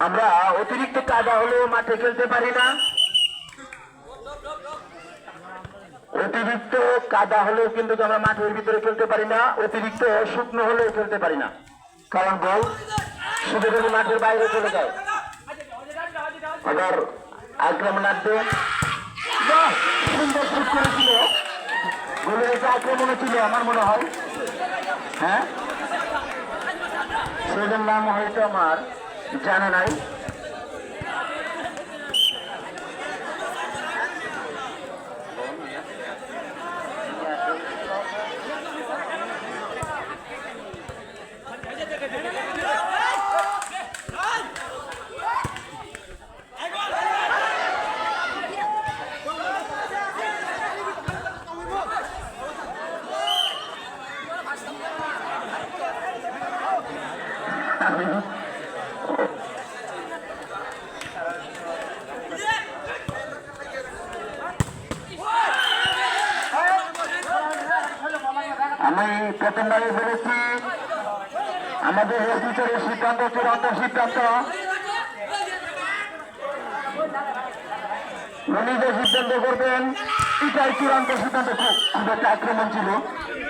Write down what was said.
আমরা অতিরিক্ত কাদা হলেও মাঠে খেলতে পারি না। অতিরিক্ত কাদা হলেও কিন্তু আমরা মাঠের ভিতরে খেলতে পারি না অতিরিক্ত শুকনো হলেও খেলতে পারি না। কারণ বল শুধু শুধু মাঠের বাইরে চলে যায়। আবার আক্রমণার্থে বাহ, সুন্দর শুট করেছিল। গোলের একটা আক্রমণ ছিল আমার মনে হয়। হ্যাঁ? সেটার নাম হয়তো আমার। জানা নাই। আমি প্রথমবারে বলেছি, আমাদের এর ভিতরে সিদ্ধান্ত চূড়ান্ত সিদ্ধান্ত। উনি যে সিদ্ধান্ত করবেন, এটাই চূড়ান্ত সিদ্ধান্ত। খুব একটা আক্রমণ ছিল।